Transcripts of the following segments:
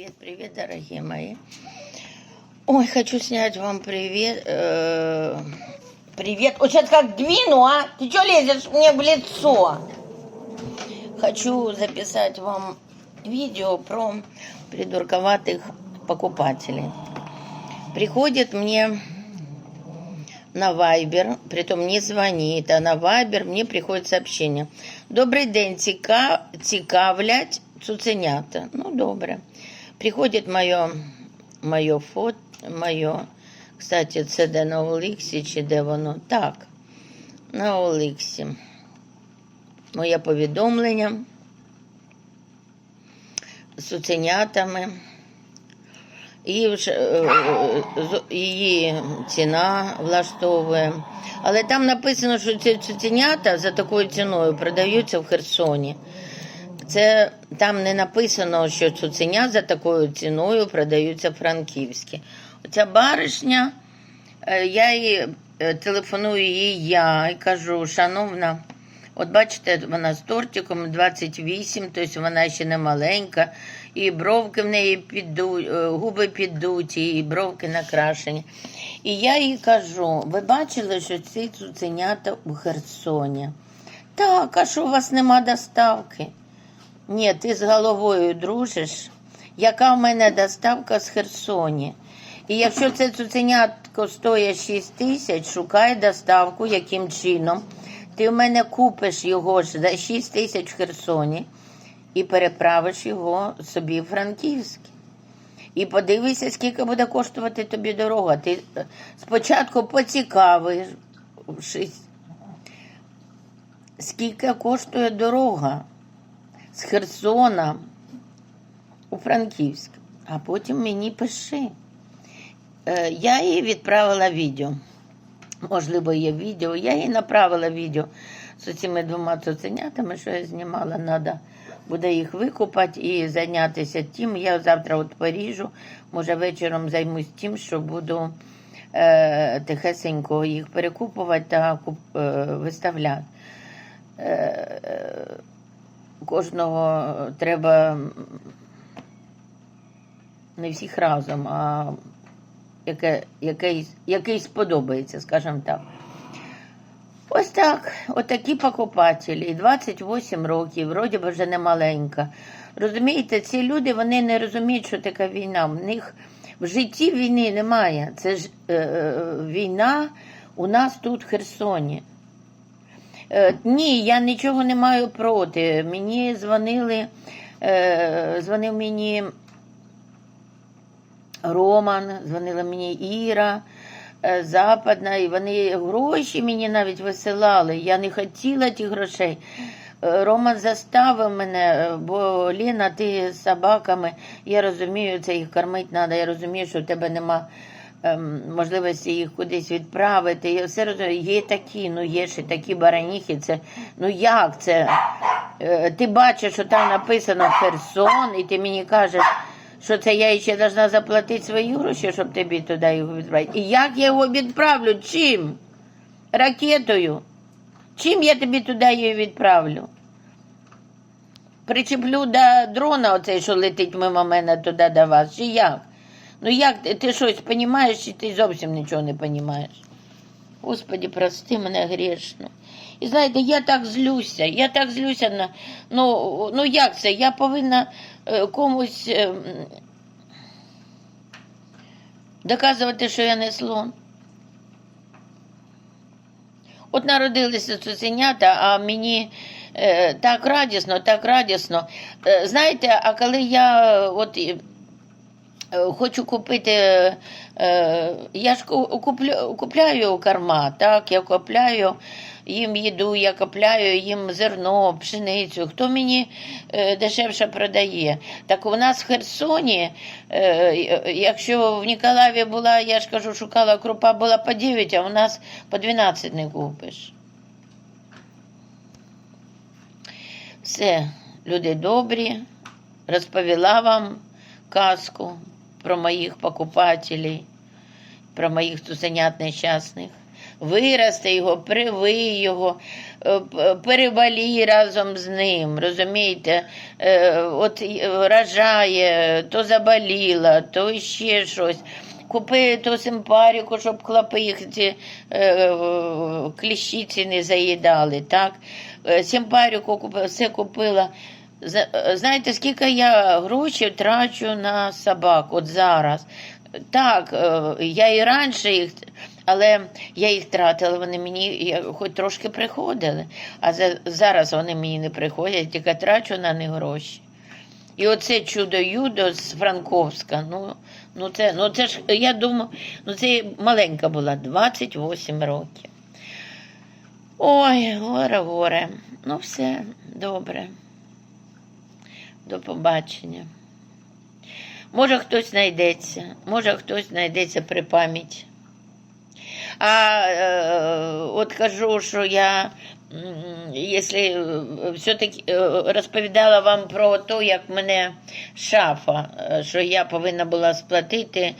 Привет, привет, дорогие мои. Ой, хочу снять вам привет. э, Привет. Вот сейчас как двину, а? Ты что лезешь мне в лицо? Хочу записать вам видео про придурковатых покупателей. Приходит мне на Вайбер, притом не звонит, а на Вайбер мне приходит сообщение. Добрий день, ціка... цікавлять цуценята. Ну, добре. Приходить моє, моє фото, моє, кстати, це де на Оліксі, чи де воно? Так, на Оліксі. Моє повідомлення з цуценятами. Її, е, е, її ціна влаштовує. Але там написано, що ці цуценята за такою ціною продаються в Херсоні. Це там не написано, що цуценя за такою ціною продаються Франківські. Оця баришня, е, я їй е, телефоную їй я і кажу, шановна, от бачите, вона з тортиком 28, тобто вона ще не маленька, і бровки в неї підуть, губи піддуті, і бровки накрашені. І я їй кажу: ви бачили, що ці цуценята у Херсоні? Так, а що у вас нема доставки? Ні, ти з головою дружиш. Яка в мене доставка з Херсоні? І якщо це цуценятко стоїть 6 тисяч, шукай доставку, яким чином. Ти в мене купиш його ж за 6 тисяч в Херсоні і переправиш його собі в Франківськ. І подивися, скільки буде коштувати тобі дорога. Ти е, спочатку поцікавишся, скільки коштує дорога з Херсона у Франківськ, а потім мені пиши. Е, Я їй відправила відео. Можливо, є відео. Я їй направила відео з цими двома цуценятами, що я знімала. Надо буде їх викупати і зайнятися тим. Я завтра от поріжу, може вечором займусь тим, що буду е, тихесенько їх перекупувати та е, виставляти. Е, е, кожного треба не всіх разом, а яке, який, який сподобається, скажімо так. Ось так, отакі покупателі, 28 років, вроді би вже не маленька. Розумієте, ці люди вони не розуміють, що така війна. В них в житті війни немає. Це ж е, е, війна у нас тут в Херсоні. Е, ні, я нічого не маю проти. Мені дзвонили, е, дзвонив мені Роман, дзвонила мені Іра е, Западна, і вони гроші мені навіть висилали. Я не хотіла тих грошей. Роман заставив мене, бо Ліна, ти з собаками, я розумію, це їх кормити треба, я розумію, що в тебе нема ем, можливості їх кудись відправити. Я все розумію, є такі, ну є ще такі бараніхи, це, ну як це? Е, Ти бачиш, що там написано Херсон, і ти мені кажеш, що це я ще должна заплатити свої гроші, щоб тобі туди його відправити. І як я його відправлю? Чим? Ракетою. Чим я тобі туди її відправлю? Причеплю до дрона оцей, що летить мимо мене туди до вас, чи як? Ну як ти, ти щось розумієш, чи ти зовсім нічого не розумієш? Господи, прости мене грішно. І знаєте, я так злюся, я так злюся на. Ну, ну як це? Я повинна е, комусь е, доказувати, що я не слон. От народилися цуценята, а мені е, так радісно, так радісно. Е, знаєте, а коли я от. Е, Хочу купити, е, я ж ку- куплю, купляю корма, так, я купляю їм їду, я купляю їм зерно, пшеницю. Хто мені е, дешевше продає? Так у нас в Херсоні, якщо в Ніколаєві була, я ж кажу, шукала крупа була по 9, а у нас по 12 не купиш. Все, люди добрі, розповіла вам казку про моїх покупателей, про моїх цуценят нещасних. вирости його, привий його, е, переболій разом з ним, розумієте? Е, От е, рожає, то заболіла, то ще щось. Купи ту симпаріку, щоб клопи їх ці кліщиці не заїдали. Так? Симпаріку все купила. Е, Знаєте, скільки я грошей трачу на собак от зараз. Так, е, я і раніше їх, але я їх тратила, вони мені хоч трошки приходили, а зараз вони мені не приходять, тільки трачу на них гроші. І оце чудо-юдо з Франковська. Ну, ну, це, ну це ж, я думаю, ну це маленька була, 28 років. Ой, горе, горе. Ну все, добре. До побачення. Може, хтось знайдеться, може, хтось знайдеться при пам'яті. А е, от кажу, що я, якщо е, все-таки е, розповідала вам про те, як мене шафа, е, що я повинна була сплатити,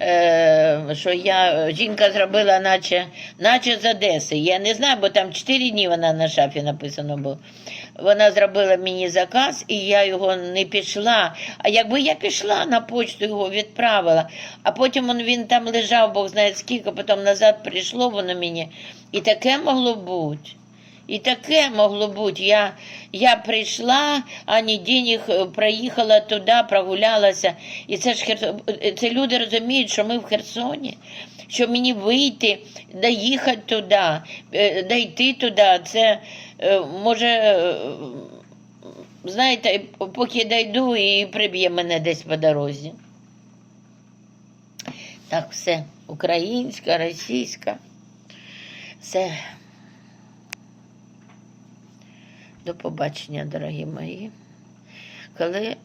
е, що я, жінка зробила, наче, наче з Одеси. Я не знаю, бо там 4 дні вона на шафі написано було. Вона зробила мені заказ, і я його не пішла. А якби я пішла на почту, його відправила, а потім він, він там лежав, Бог знає скільки, потім назад прийшло воно мені. І таке могло бути. І таке могло бути. Я, я прийшла, ані денег е, проїхала туди, прогулялася. І це ж Херсон, це люди розуміють, що ми в Херсоні, що мені вийти, доїхати туди, е, дойти туди. Це е, може, е, знаєте, поки дойду і приб'є мене десь по дорозі. Так, все. Українська, російська. Все. До побачення, дорогі мої. Коли,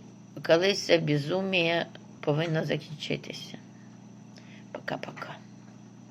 колись це безумія повинно закінчитися. Пока-пока.